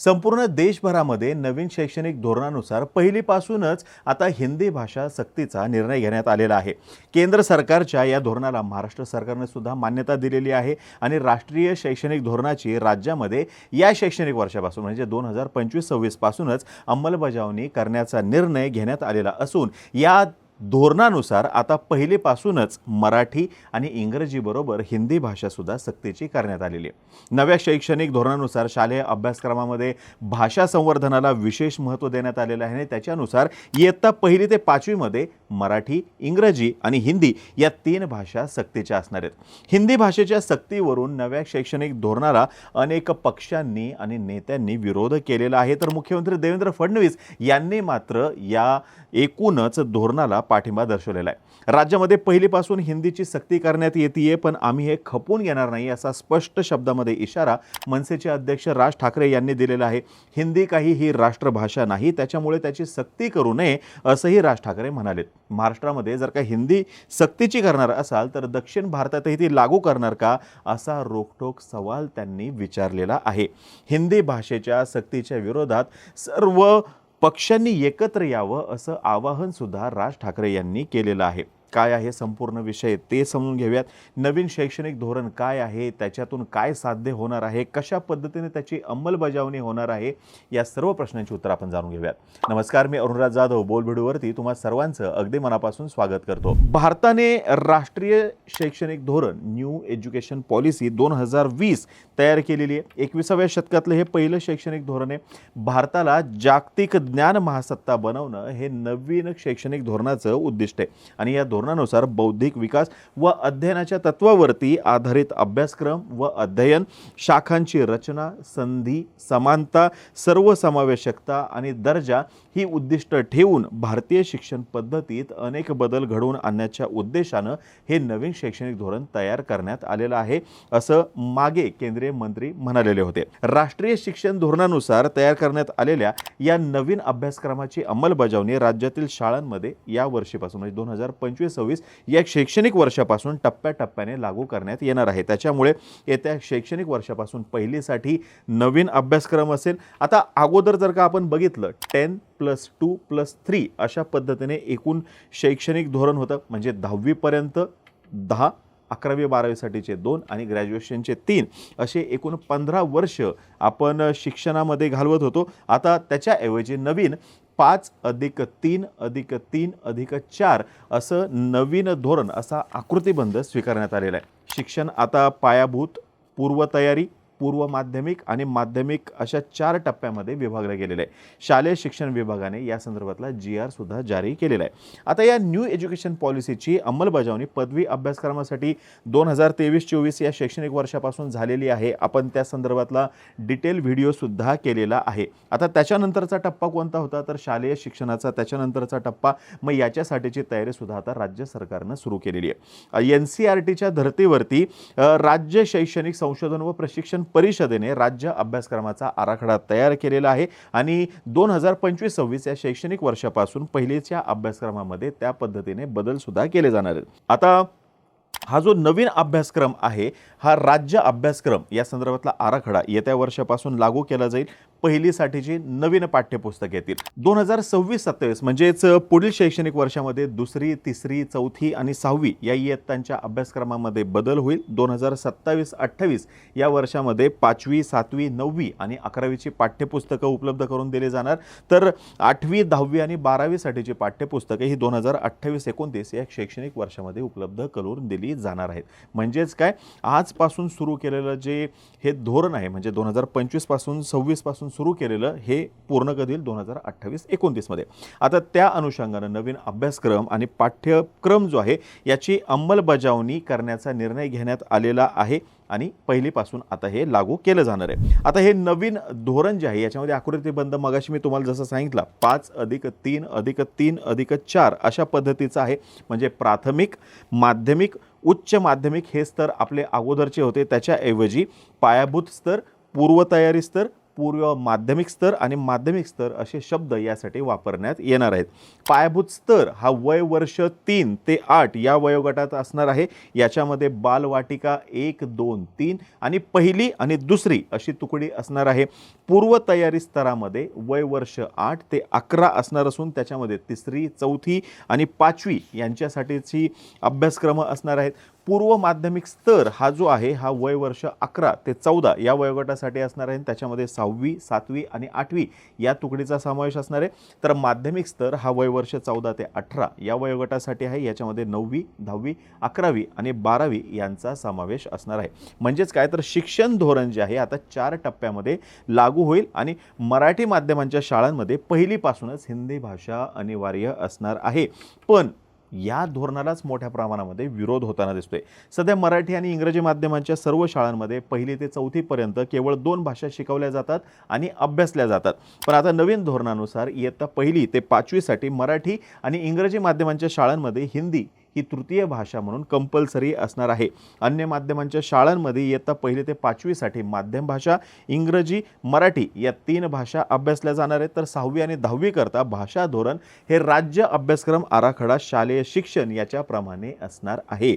संपूर्ण देशभरामध्ये नवीन शैक्षणिक धोरणानुसार पहिलीपासूनच आता हिंदी भाषा सक्तीचा निर्णय घेण्यात आलेला आहे. केंद्र सरकारच्या या धोरणाला महाराष्ट्र सरकारने सुद्धा मान्यता दिलेली आहे आणि राष्ट्रीय शैक्षणिक धोरणाची राज्यामध्ये या शैक्षणिक वर्षापासून म्हणजे दोन हजार पंचवीस सव्वीसपासूनच अंमलबजावणी करण्याचा निर्णय घेण्यात आलेला असून या धोरणानुसार आता पहिलेपासूनच मराठी आणि इंग्रजीबरोबर हिंदी भाषासुद्धा सक्तीची करण्यात आलेली आहे. नव्या शैक्षणिक धोरणानुसार शालेय अभ्यासक्रमामध्ये भाषा संवर्धनाला विशेष महत्त्व देण्यात आलेलं आहे. आणि त्याच्यानुसार इयत्ता पहिली ते पाचवीमध्ये मराठी इंग्रजी आणि हिंदी या तीन भाषा सक्तीच्या असणार आहेत. हिंदी भाषेच्या सक्तीवरून नव्या शैक्षणिक धोरणाला अनेक पक्षांनी आणि नेत्यांनी विरोध केलेला आहे. तर मुख्यमंत्री देवेंद्र फडणवीस यांनी मात्र या एकूणच धोरणाला पाठिंबा दर्शवलेला आहे. राज्यामध्ये पहिलीपासून हिंदीची सक्ती करण्यात येते पण आम्ही हे खपवून घेणार नाही असा स्पष्ट शब्दामध्ये इशारा मनसेचे अध्यक्ष राज ठाकरे यांनी दिलेला आहे. हिंदी काही ही राष्ट्रभाषा नाही त्याच्यामुळे त्याची सक्ती करू नये असंही राज ठाकरे म्हणालेत. महाराष्ट्रामध्ये जर का हिंदी सक्तीची करणार असाल तर दक्षिण भारतातही ती लागू करणार का असा रोखठोक सवाल त्यांनी विचारलेला आहे. हिंदी भाषेच्या सक्तीच्या विरोधात सर्व पक्षांनी एकत्र यावं असं आवाहन सुद्धा राज ठाकरे यांनी केलेलं आहे. काय आहे संपूर्ण विषय ते समजून घेऊयात. नवीन शैक्षणिक धोरण काय आहे? त्याच्यातून काय साध्य होणार आहे? कशा पद्धतीने त्याची अंमलबजावणी होणार आहे? या सर्व प्रश्नांची उत्तर आपण जाणून घेऊयात. नमस्कार मी अरुणराज जाधव बोलभिडूवरती तुम्हा सर्वांचं अगदी मनापासून स्वागत करतो. भारताने राष्ट्रीय शैक्षणिक धोरण न्यू एज्युकेशन पॉलिसी दोन हजार वीस तयार केलेली आहे. एकविसाव्या शतकातलं हे पहिलं शैक्षणिक धोरण आहे. भारताला जागतिक ज्ञान महासत्ता बनवणं हे नवीन शैक्षणिक धोरणाचं उद्दिष्ट आहे. आणि या धोरणानुसार बौद्धिक विकास व अध्ययनाच्या तत्वावरती आधारित अभ्यासक्रम व अध्ययन शाखांची रचना संधी समानता सर्वसमावेशकता आणि दर्जा ही उद्दिष्ट ठेवून भारतीय शिक्षण पद्धतीत अनेक बदल घडवून आणण्याच्या उद्देशानं हे नवीन शैक्षणिक धोरण तयार करण्यात आलेलं आहे असं मागे केंद्रीय मंत्री म्हणालेले होते. राष्ट्रीय शिक्षण धोरणानुसार तयार करण्यात आलेल्या या नवीन अभ्यासक्रमाची अंमलबजावणी राज्यातील शाळांमध्ये या वर्षीपासून म्हणजे दोन हजार पंचवीस सव्वीस या शैक्षणिक वर्षापासून टप्प्याटप्प्याने लागू करण्यात येणार आहे. त्याच्यामुळे येत्या शैक्षणिक वर्षापासून पहिलीसाठी नवीन अभ्यासक्रम असेल. आता अगोदर जर का आपण बघितलं ten plus two plus three अशा पद्धतीने एकूण शैक्षणिक धोरण होतं. म्हणजे दहावीपर्यंत दहा अकरावी बारावीसाठीचे दोन आणि ग्रॅज्युएशनचे तीन असे एकूण पंधरा वर्ष आपण शिक्षणामध्ये घालवत होतो. आता त्याच्याऐवजी नवीन पाच अधिक तीन अधिक तीन अधिक चार असं नवीन धोरण असा आकृतीबंध स्वीकारण्यात आलेला आहे. शिक्षण आता पायाभूत पूर्वतयारी पूर्व माध्यमिक आणि माध्यमिक अशा चार टप्प्यामध्ये विभागलं गेलेलं आहे. शालेय शिक्षण विभागाने या संदर्भातला जी आर सुद्धा जारी केलेला आहे. आता या न्यू एज्युकेशन पॉलिसीची अंमलबजावणी पदवी अभ्यासक्रमासाठी दोन हजार तेवीस चोवीस या शैक्षणिक वर्षापासून झालेली आहे. आपण त्या संदर्भातला डिटेल व्हिडिओसुद्धा केलेला आहे. आता त्याच्यानंतरचा टप्पा कोणता होता? तर शालेय शिक्षणाचा त्याच्यानंतरचा टप्पा. मग याच्यासाठीची तयारीसुद्धा आता राज्य सरकारनं सुरू केलेली आहे. एन सी आर टीच्या धर्तीवरती राज्य शैक्षणिक संशोधन व प्रशिक्षण परिषदेने राज्य अभ्यासक्रमाचा आराखडा तयार केलेला आहे आणि दोन हजार पंचवीस सव्वीस या शैक्षणिक वर्षापासून पहिलेच्या अभ्यासक्रमामध्ये त्या पद्धतीने बदलसुद्धा केले जाणार आहेत. आता हा जो नवीन अभ्यासक्रम आहे हा राज्य अभ्यासक्रम या संदर्भातला आराखडा येत्या वर्षापासून लागू केला जाईल. पहिलीसाठीची नवीन पाठ्यपुस्तक येतील. दोन हजार सव्वीस सत्तावीस म्हणजेच पुढील शैक्षणिक वर्षामध्ये दुसरी तिसरी चौथी आणि सहावी या इयत्तांच्या अभ्यासक्रमामध्ये बदल होईल. दोन हजार सत्तावीस अठ्ठावीस या वर्षामध्ये पाचवी सातवी नववी आणि अकरावीची पाठ्यपुस्तकं उपलब्ध करून दिली जाणार. तर आठवी दहावी आणि बारावीसाठीची पाठ्यपुस्तकं ही दोन हजार अठ्ठावीस एकोणतीस या शैक्षणिक वर्षामध्ये उपलब्ध करून दिली जाणार आहेत. म्हणजेच काय? आजपासून सुरू केलेलं जे हे धोरण आहे म्हणजे दोन हजार पंचवीसपासून सव्वीसपासून सुरू केलेलं हे पूर्ण करील दोन हजार अठ्ठावीस एकोणतीसमध्ये. आता त्या अनुषंगानं नवीन अभ्यासक्रम आणि पाठ्यक्रम जो आहे याची अंमलबजावणी करण्याचा निर्णय घेण्यात आलेला आहे आणि पहिलीपासून आता हे लागू केलं जाणार आहे. आता हे नवीन धोरण जे आहे याच्यामध्ये आकृतीबंध मगाशी मी तुम्हाला जसं सांगितलं पाच अधिक तीन अधिक तीन अधिक चार अशा पद्धतीचं आहे. म्हणजे प्राथमिक माध्यमिक उच्च माध्यमिक हे स्तर आपले अगोदरचे होते. त्याच्याऐवजी पायाभूत स्तर पूर्वतयारी स्तर पूर्व माध्यमिक स्तर आणि माध्यमिक स्तर असे शब्द यासाठी वापरण्यात येणार आहेत. पायाभूत स्तर हा वय वर्ष तीन ते आठ या वयोगटात असणार आहे. याच्यामध्ये बालवाटिका एक दोन तीन आणि पहिली आणि दुसरी अशी तुकडी असणार आहे. पूर्वतयारी स्तरामध्ये वय वर्ष आठ ते अकरा असणार असून त्याच्यामध्ये तिसरी चौथी आणि पाचवी यांच्यासाठीची अभ्यासक्रम असणार आहेत. पूर्व माध्यमिक स्तर हा जो आहे हा वय वर्ष अकरा ते चौदा या वयोगटासाठी असणार आहे. त्याच्यामध्ये सहावी सातवी आणि आठवी या तुकडीचा समावेश असणार आहे. तर माध्यमिक स्तर हा वय वर्ष चौदा ते अठरा या वयोगटासाठी आहे. याच्यामध्ये नववी दहावी अकरावी आणि बारावी यांचा समावेश असणार आहे. म्हणजेच काय? तर शिक्षण धोरण जे आहे आता चार टप्प्यामध्ये लागू होईल आणि मराठी माध्यमांच्या शाळांमध्ये पहिलीपासूनच हिंदी भाषा अनिवार्य असणार आहे. पण या धोरणालाच मोठ्या प्रमाणामध्ये विरोध होताना दिसतोय. सध्या मराठी आणि इंग्रजी माध्यमांच्या सर्व शाळांमध्ये पहिली ते चौथीपर्यंत केवळ दोन भाषा शिकवल्या जातात आणि अभ्यासल्या जातात. पण आता नवीन धोरणानुसार इयत्ता पहिली ते पाचवीसाठी मराठी आणि इंग्रजी माध्यमांच्या शाळांमध्ये हिंदी ही तृतीय भाषा म्हणून कंपल्सरी असणार आहे. अन्य माध्यमांच्या शाळांमध्ये इयत्ता पहिली ते पाचवीसाठी माध्यम भाषा इंग्रजी मराठी या तीन भाषा अभ्यासल्या जाणार आहेत. तर सहावी आणि दहावी करता भाषा धोरण हे राज्य अभ्यासक्रम आराखडा शालेय शिक्षण याच्याप्रमाणे असणार आहे.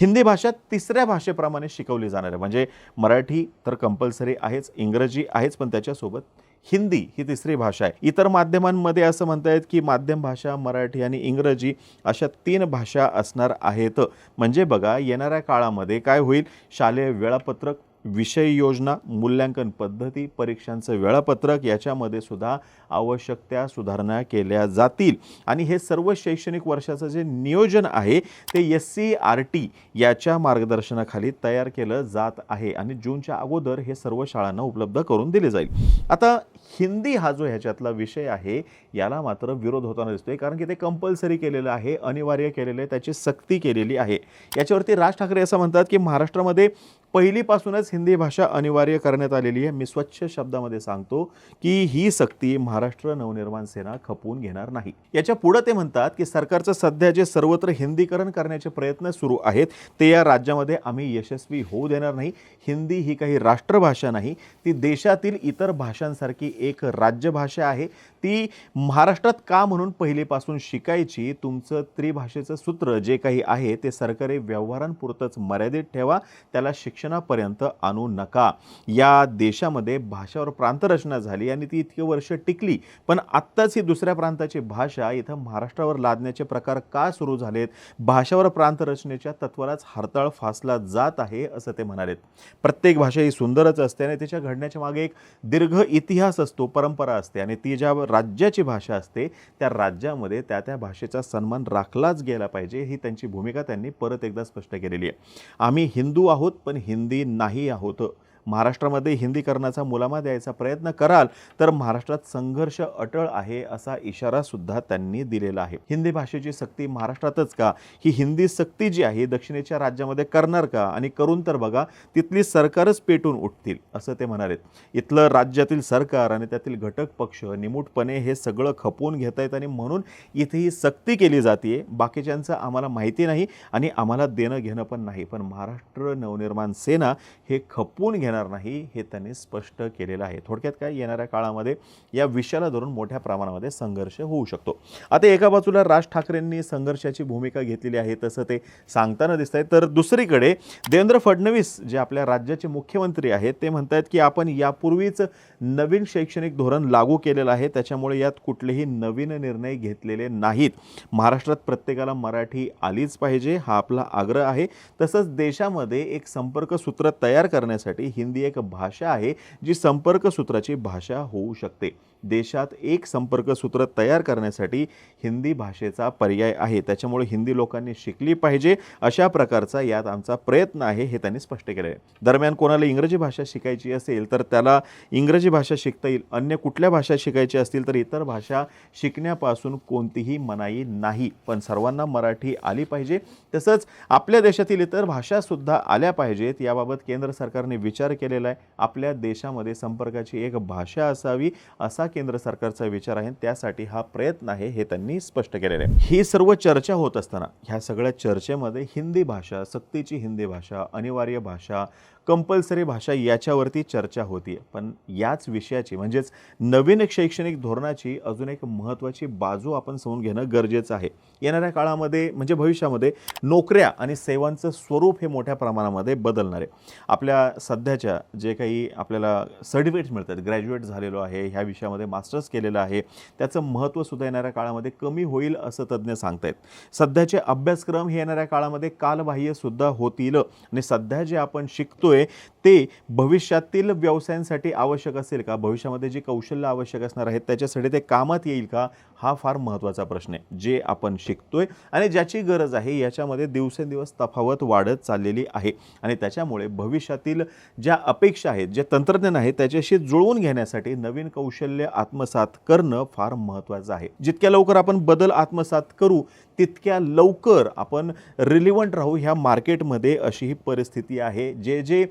हिंदी भाषा तिसऱ्या भाषेप्रमाणे शिकवली जाणार आहे. म्हणजे मराठी तर कंपल्सरी आहेच इंग्रजी आहेच पण त्याच्यासोबत हिंदी ही तिसरी भाषा आहे. इतर माध्यमांमध्ये असं म्हणता येत की माध्यम भाषा मराठी आणि इंग्रजी अशा तीन भाषा असणार आहेत. म्हणजे बघा येणाऱ्या काळामध्ये काय होईल? शालेय वेळापत्रक विषय योजना मूल्यांकन पद्धती परीक्षांचं वेळापत्रक याच्यामध्ये सुद्धा आवश्यक त्या सुधारणा केल्या जातील. आणि हे सर्व शैक्षणिक वर्षाचं जे नियोजन आहे ते एस सी आर टी याच्या मार्गदर्शनाखाली तयार केलं जात आहे आणि जूनच्या अगोदर हे सर्व शाळांना उपलब्ध करून दिले जाईल. आता हिंदी हा जो ह्याच्यातला विषय आहे याला मात्र विरोध होताना दिसतोय कारण की ते कंपल्सरी केलेलं आहे अनिवार्य केलेलं आहे त्याची सक्ती केलेली आहे. याच्यावरती राज ठाकरे असं म्हणतात की महाराष्ट्रामध्ये पहिलीपासूनच हिंदी भाषा अनिवार्य करण्यात आलेली आहे. मी स्वच्छ शब्दामध्ये सांगतो की ही सक्ती महाराष्ट्र नवनिर्माण सेना खपवून घेणार नाही. याच्या पुढं ते म्हणतात की सरकारचं सध्या जे सर्वत्र हिंदीकरण करण्याचे प्रयत्न सुरू आहेत ते या राज्यामध्ये आम्ही यशस्वी होऊ देणार नाही. हिंदी ही काही राष्ट्रभाषा नाही ती देशातील इतर भाषांसारखी एक राज्यभाषा आहे. ती महाराष्ट्रात का म्हणून पहिलेपासून शिकायची तुमचं त्रिभाषेचं सूत्र जे काही आहे ते सरकारी व्यवहारांपुरतंच मर्यादित ठेवा. त्याला शिक शिक्षणापर्यंत आणू नका. या देशामध्ये भाषावर प्रांतरचना झाली आणि ती इतकी वर्ष टिकली. पण आत्ताच ही दुसऱ्या प्रांताची भाषा इथं महाराष्ट्रावर लादण्याचे प्रकार का सुरू झालेत? भाषावर प्रांतरचनेच्या तत्वालाच हरताळ फासला जात आहे असं ते म्हणालेत. प्रत्येक भाषा ही सुंदरच असते आणि तिच्या घडण्याच्या मागे एक दीर्घ इतिहास असतो परंपरा असते आणि ती ज्या राज्याची भाषा असते त्या राज्यामध्ये त्या त्या भाषेचा सन्मान राखलाच गेला पाहिजे ही त्यांची भूमिका त्यांनी परत एकदा स्पष्ट केलेली आहे. आम्ही हिंदू आहोत पण हिंदी नाही आहोत महाराष्ट्रामध्ये हिंदीकरणाचा मुलामा द्यायचा प्रयत्न कराल तर महाराष्ट्रात संघर्ष अटळ आहे असा इशारा सुद्धा त्यांनी दिलेला आहे. हिंदी भाषेची सक्ती महाराष्ट्रातच का? ही हिंदी सक्ती जी आहे दक्षिणेच्या राज्यामध्ये करणार का? आणि करून तर बघा तिथली सरकारच पेटून उठतील असं ते म्हणालेत. इथलं राज्यातील सरकार आणि त्यातील घटक पक्ष निमूटपणे हे सगळं खपवून घेत आहेत आणि म्हणून इथे ही सक्ती केली जाते बाकीच्यांचं आम्हाला माहिती नाही आणि आम्हाला देणं घेणं पण नाही पण महाराष्ट्र नवनिर्माण सेना हे खपवून घेणार नाही हे त्यांनी स्पष्ट केलेलं आहे. थोडक्यात काय? येणाऱ्या काळामध्ये या विषयाला धरून मोठ्या प्रमाणामध्ये संघर्ष होऊ शकतो. आता एका बाजूला राज ठाकरेंनी संघर्षाची भूमिका घेतलेली आहे तसं ते सांगताना दिसत आहे तर दुसरीकडे देवेंद्र फडणवीस जे आपल्या राज्याचे मुख्यमंत्री आहेत ते म्हणत आहेत की आपण यापूर्वीच नवीन शैक्षणिक धोरण लागू केलेलं आहे त्याच्यामुळे यात कुठलेही नवीन निर्णय घेतलेले नाहीत. महाराष्ट्रात प्रत्येकाला मराठी आलीच पाहिजे हा आपला आग्रह आहे. तसंच देशामध्ये एक संपर्क सूत्र तयार करण्यासाठी हिंदी एक भाषा आहे जी संपर्क सूत्राची भाषा होऊ शकते. देशात एक संपर्क सूत्र तयार करण्यासाठी हिंदी भाषेचा पर्याय आहे. त्याच्यामुळे हिंदी लोकांनी शिकली पाहिजे अशा प्रकारचा यात आमचा प्रयत्न आहे हे त्यांनी स्पष्ट केलं आहे दरम्यान कोणाला इंग्रजी भाषा शिकायची असेल तर त्याला इंग्रजी भाषा शिकता येईल. अन्य कुठल्या भाषा शिकायची असतील तर इतर भाषा शिकण्यापासून कोणतीही मनाई नाही. पण सर्वांना मराठी आली पाहिजे. तसंच आपल्या देशातील इतर भाषासुद्धा आल्या पाहिजेत. याबाबत केंद्र सरकारने विचार केलेला आहे. आपल्या देशामध्ये संपर्काची एक भाषा असावी असा केंद्र सरकारचा विचार आहे त्यासाठी हा प्रयत्न आहे हे त्यांनी स्पष्ट केलेलं आहे. ही सर्व चर्चा होत असताना ह्या सगळ्या चर्चेमध्ये हिंदी भाषा सक्तीची हिंदी भाषा अनिवार्य भाषा कंपल्सरी भाषा याच्यावरती चर्चा होती पण याच विषयाची म्हणजेच नवीन शैक्षणिक धोरणाची अजून एक महत्त्वाची बाजू आपण समजून घेणं गरजेचं आहे. येणाऱ्या काळामध्ये म्हणजे भविष्यामध्ये नोकऱ्या आणि सेवांचं स्वरूप हे मोठ्या प्रमाणामध्ये बदलणार आहे. आपल्या सध्याच्या जे काही आपल्याला सर्टिफिकेट्स मिळतात ग्रॅज्युएट झालेलो आहे ह्या विषयामध्ये मास्टर्स केलेलं आहे त्याचं महत्त्वसुद्धा येणाऱ्या काळामध्ये कमी होईल असं तज्ज्ञ सांगतायत. सध्याचे अभ्यासक्रम हे येणाऱ्या काळामध्ये कालबाह्यसुद्धा होतील आणि सध्या जे आपण शिकतोय हुए ते भविष्यातील व्यवसायांसाठी आवश्यक असेल का? भविष्यामध्ये जे कौशल्य आवश्यक असणार आहेत त्याच्यासाठी ते कामात येईल का? हा फार महत्त्वाचा प्रश्न आहे जे आपण शिकतोय आणि ज्याची गरज आहे याच्यामध्ये दिवसेंदिवस तफावत वाढत चाललेली आहे. आणि त्याच्यामुळे भविष्यातील ज्या अपेक्षा आहेत जे तंत्रज्ञान आहे त्याच्याशी जुळवून घेण्यासाठी नवीन कौशल्य आत्मसात करणं फार महत्त्वाचं आहे. जितक्या लवकर आपण बदल आत्मसात करू तितक्या लवकर आपण रिलिव्हंट राहू ह्या मार्केटमध्ये अशी ही परिस्थिती आहे. जे जे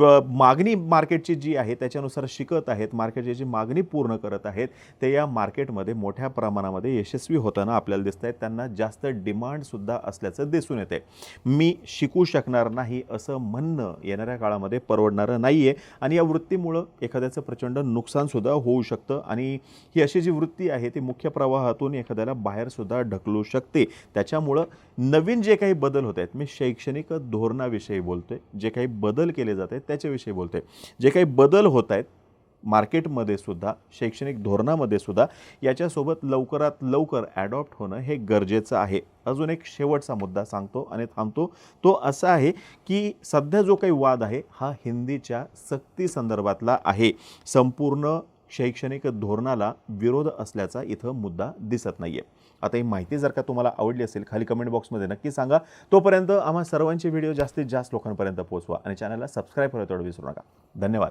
मागणी मार्केटची जी आहे त्याच्यानुसार शिकत आहेत मार्केटची जी मागणी पूर्ण करत आहेत ते या मार्केटमध्ये मोठ्या प्रमाणामध्ये यशस्वी होताना आपल्याला दिसत आहेत त्यांना जास्त डिमांडसुद्धा असल्याचं दिसून येते मी शिकू शकणार नाही असं म्हणणं येणाऱ्या काळामध्ये परवडणारं नाही आहे आणि या वृत्तीमुळं एखाद्याचं प्रचंड नुकसानसुद्धा होऊ शकतं आणि ही अशी जी वृत्ती आहे ती मुख्य प्रवाहातून एखाद्याला बाहेरसुद्धा ढकलू शकते. त्याच्यामुळं नवीन जे काही बदल होत आहेत मी शैक्षणिक धोरणाविषयी बोलतोय. जे काही बदल केले जात आहेत त्याच्याविषयी बोलते जे काही बदल होत आहेत मार्केटमध्ये सुद्धा शैक्षणिक धोरणामध्ये सुद्धा याच्यासोबत लवकरात लवकर ॲडॉप्ट होणं हे गरजेचं आहे. अजून एक शेवटचा मुद्दा सांगतो आणि थांबतो. तो असा आहे की सध्या जो काही वाद आहे हा हिंदीच्या सक्ती संदर्भातला आहे. संपूर्ण शैक्षणिक धोरणाला विरोध असल्याचा इथं मुद्दा दिसत नाही आहे आता ही माहिती जर का तुम्हाला आवडली असेल खाली कमेंट बॉक्समध्ये नक्की सांगा. तोपर्यंत आम्हा सर्वांचे व्हिडिओ जास्तीत जास्त लोकांपर्यंत पोहोचवा आणि चॅनलला सबस्क्राईब करायला तेवढं विसरू नका. धन्यवाद.